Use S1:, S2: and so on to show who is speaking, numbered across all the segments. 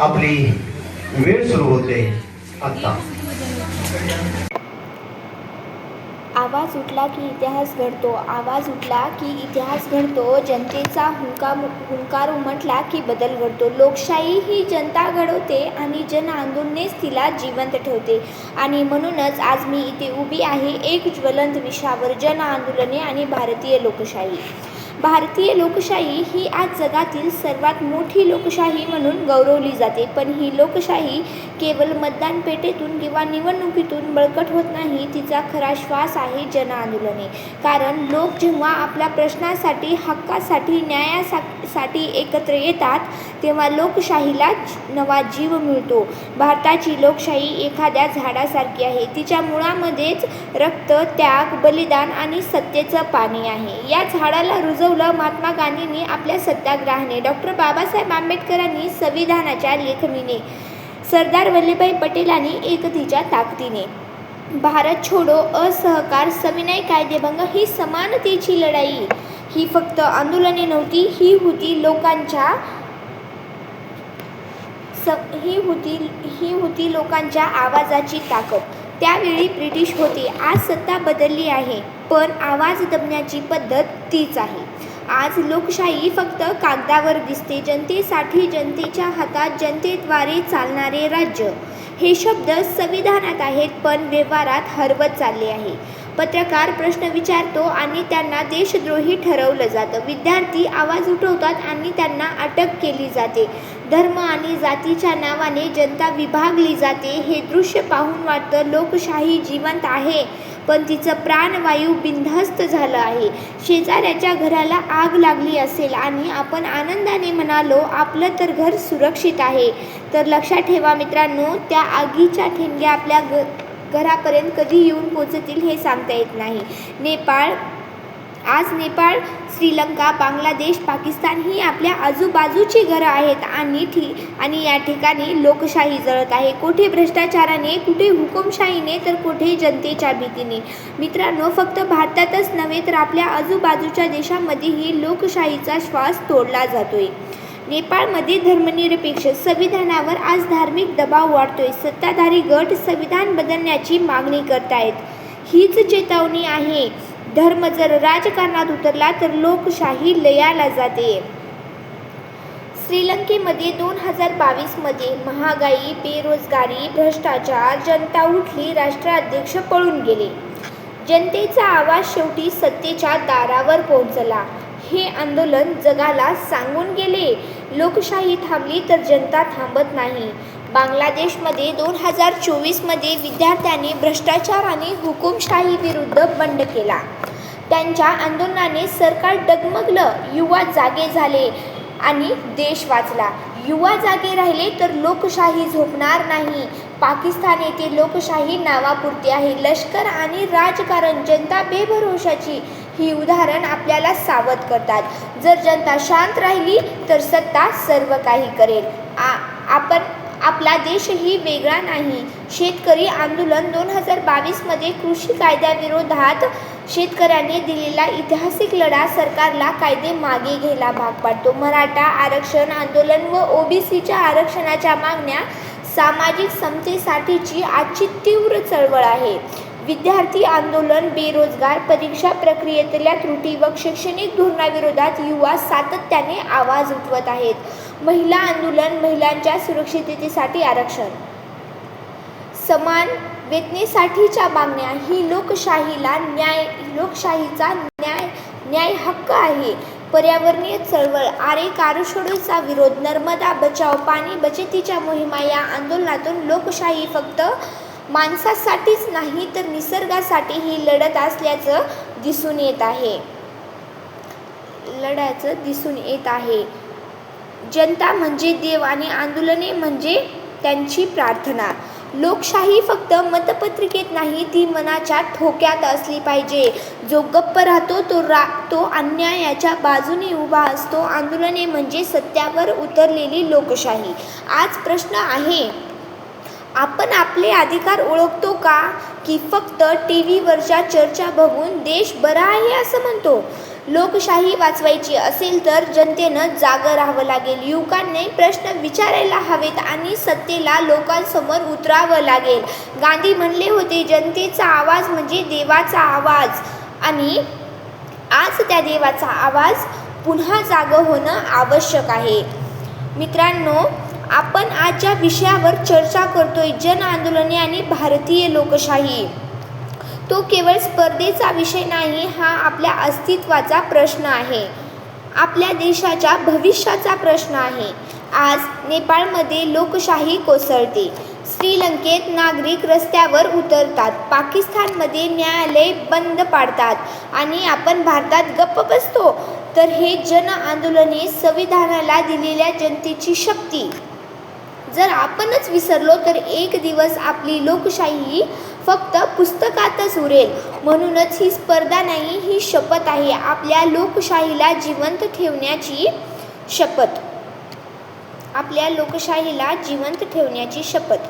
S1: आपली वेळ सुरू होते आता
S2: आवाज उठला की इतिहास घडतो. आवाज उठला की इतिहास घडतो. जनतेचा हुंका हुंकार उमटला की बदल घडतो. लोकशाही ही जनता घडवते आणि जन आंदोलनेच तिला जिवंत ठेवते. आणि म्हणूनच आज मी इथे उभी आहे एक ज्वलंत विषयावर जन आंदोलने आणि भारतीय लोकशाही. भारतीय लोकशाही ही आज जगातील सर्वात मोठी लोकशाही म्हणून गौरवली जाते पण ही लोकशाही केवळ मतदान पेटेतून किंवा निवडणुकीतून बळकट होत नाही तिचा खरा श्वास आहे जन आंदोलने कारण लोक जेव्हा आपल्या प्रश्नासाठी हक्कासाठी न्यायासाठी एकत्र येतात तेव्हा लोकशाहीला नवा जीव मिळतो. भारताची लोकशाही एखाद्या झाडासारखी आहे. तिच्या मुळामध्येच रक्त त्याग बलिदान आणि सत्तेचं पाणी आहे. या झाडाला रुजवलं महात्मा गांधींनी आपल्या सत्याग्रहाने. डॉक्टर बाबासाहेब आंबेडकरांनी संविधानाच्या लेखणीने सरदार वल्लभभाई पटेलांनी एकतेच्या ताकदीने. भारत छोडो असहकार सविनय कायदेभंग ही समानतेची लढाई. ही फक्त आंदोलने नव्हती ही होती लोकांच्या स ही होती ही होती लोकांच्या आवाजाची ताकद. त्यावेळी ब्रिटिश होते आज सत्ता बदलली आहे पण आवाज दबण्याची पद्धत तीच आहे. आज लोकशाही फक्त कागदावर दिसते. जनतेसाठी जनतेच्या हातात जनतेद्वारे चालणारे राज्य. हे शब्द संविधानात आहेत पण व्यवहारात हरवत चालले आहे. पत्रकार प्रश्न विचारतो आणि त्यांना देशद्रोही ठरवलं जातं. विद्यार्थी आवाज उठवतात आणि त्यांना अटक केली जाते. धर्म आणि जातीच्या नावाने जनता विभागली जाते. हे दृश्य पाहून वाटतं लोकशाही जिवंत आहे. पण तिचं प्राणवायू बिनधास्त झालं आहे. शेजाऱ्याच्या घराला आग लागली असेल आणि आपण आनंदाने म्हणालो आपलं तर घर सुरक्षित आहे. तर लक्षात ठेवा मित्रांनो त्या आगीच्या ठिणग्या आपल्या घ घरापर्यंत कधी येऊन पोचतील हे सांगता येत नाही. नेपाळ आज नेपाळ श्रीलंका बांगलादेश पाकिस्तान ही आपल्या आजूबाजूची घरं आहेत आणि ठी आणि या ठिकाणी लोकशाही जळत आहे. कुठे भ्रष्टाचाराने कुठे हुकुमशाहीने तर कुठे जनतेच्या भीतीने. मित्रांनो फक्त भारतातच नव्हे तर आपल्या आजूबाजूच्या देशामध्येही लोकशाहीचा श्वास तोडला जातोय. नेपाळमध्ये धर्मनिरपेक्ष संविधानावर आज धार्मिक दबाव वाढतोय. सत्ताधारी गट संविधान बदलण्याची मागणी करतायत. हीच चेतावणी आहे. धर्म जर राजकारणात उतरला तर लोकशाही लयाला जाते. श्रीलंकेमध्ये दोन हजार बावीसमध्ये महागाई बेरोजगारी भ्रष्टाचार जनता उठली राष्ट्राध्यक्ष पळून गेले. जनतेचा आवाज शेवटी सत्तेच्या दारावर पोहोचला. हे आंदोलन जगाला सांगून गेले. लोकशाही थांबली तर जनता थांबत नाही. बांगलादेशमध्ये दोन हजार चोवीसमध्ये विद्यार्थ्यांनी भ्रष्टाचार आणि हुकुमशाही विरुद्ध बंड केला. त्यांच्या आंदोलनाने सरकार डगमगलं युवा जागे झाले आणि देश वाचला. युवा जागे राहिले तर लोकशाही झोपणार नाही. पाकिस्तान येथे लोकशाही नावापुरती आहे. लष्कर आणि राजकारण जनता बेभरोशाची ही उदाहरण आपल्याला सावध करतात. जर जनता शांत राहिली तर सत्ता सर्व काही करेल. आ आपण आपला देशही वेगळा नाही. शेतकरी आंदोलन दोन हजार बावीसमध्ये कृषी कायद्याविरोधात शेतकऱ्यांनी दिलेला ऐतिहासिक लढा सरकारला कायदे मागे घ्यायला भाग पाडतो. मराठा आरक्षण आंदोलन व ओबीसीच्या आरक्षणाच्या मागण्या सामाजिक समतेसाठीची आजची तीव्र चळवळ आहे. विद्यार्थी आंदोलन बेरोजगार परीक्षा प्रक्रियेतल्या त्रुटी व शैक्षणिक धोरणाविरोधात युवा सातत्याने आवाज उठवत आहेत. महिला आंदोलन महिलांच्या सुरक्षिततेसाठी आरक्षण. समान वेतनेसाठीच्या मागण्या ही लोकशाहीला न्याय लोकशाहीचा न्याय न्याय हक्क आहे. पर्यावरणीय चळवळ आरे कारशोडीचा विरोध नर्मदा बचाव पाणी बचतीच्या मोहिमा या आंदोलनातून लोकशाही फक्त माणसासाठीच नाही तर निसर्गासाठीही लढत असल्याचं दिसून येत आहे. लढायचं दिसून येत आहे. जनता म्हणजे देव आणि आंदोलने म्हणजे त्यांची प्रार्थना. लोकशाही फक्त मतपत्रिकेत नाही ती मनाच्या ठोक्यात असली पाहिजे. जो गप्प राहतो तो रा तो अन्यायाच्या बाजूने उभा असतो. आंदोलने म्हणजे सत्यावर उतरलेली लोकशाही. आज प्रश्न आहे आपण आपले अधिकार ओळखतो का? की फक्त टी व्हीवरच्या चर्चा बघून देश बरा आहे असं म्हणतो. लोकशाही वाचवायची असेल तर जनतेनं जागं राहावं लागेल. युवकांनी प्रश्न विचारायला हवेत आणि सत्तेला लोकांसमोर उतरावं लागेल. गांधी म्हणले होते जनतेचा आवाज म्हणजे देवाचा आवाज. आणि आज त्या देवाचा आवाज पुन्हा जागं होणं आवश्यक आहे. मित्रांनो आपण आज ज्या विषयावर चर्चा करतोय जन आंदोलने आणि भारतीय लोकशाही. तो केवळ स्पर्धेचा विषय नाही हा आपल्या अस्तित्वाचा प्रश्न आहे. आपल्या देशाच्या भविष्याचा प्रश्न आहे. आज नेपाळमध्ये लोकशाही कोसळते. श्रीलंकेत नागरिक रस्त्यावर उतरतात. पाकिस्तानमध्ये न्यायालय बंद पाडतात. आणि आपण भारतात गप्प बसतो. तर हे जन आंदोलने संविधानाला दिलेल्या जनतेची शक्ती. जर आपणच विसरलो तर एक दिवस आपली लोकशाही फक्त पुस्तकातच उरेल. म्हणूनच ही स्पर्धा नाही ही शपथ आहे. आपल्या लोकशाहीला जिवंत ठेवण्याची शपथ. आपल्या लोकशाहीला जिवंत ठेवण्याची शपथ.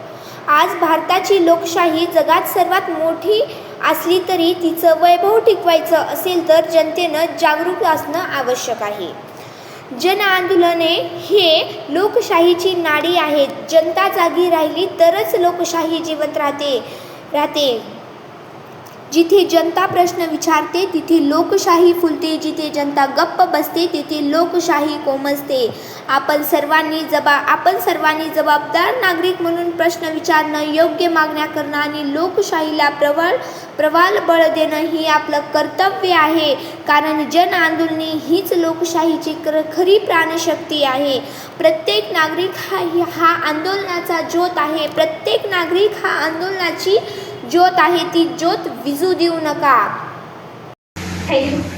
S2: आज भारताची लोकशाही जगात सर्वात मोठी असली तरी तिचं वैभव टिकवायचं असेल तर जनतेनं जागरूक असणं आवश्यक आहे. जन आंदोलने हे लोकशाहीची नाडी आहेत. जनता जागी राहिली तरच लोकशाही जिवंत राहते राहते. जिथे जनता प्रश्न विचारते तिथे लोकशाही फुलते. जिथे जनता गप्प बसते तिथे लोकशाही कोमजते. आपण सर्वांनी जबा आपण सर्वांनी जबाबदार नागरिक म्हणून प्रश्न विचारणं योग्य मागण्या करणं आणि लोकशाहीला प्रबळ प्रवाल बळ देणं ही आपलं कर्तव्य आहे. कारण जन आंदोलने हीच लोकशाहीची क्र खरी प्राणशक्ती आहे. प्रत्येक नागरिक हा हा आंदोलनाचा ज्योत आहे. प्रत्येक नागरिक हा आंदोलनाची ज्योत आहे ती ज्योत विजू देऊ नका.
S3: थँक्यू.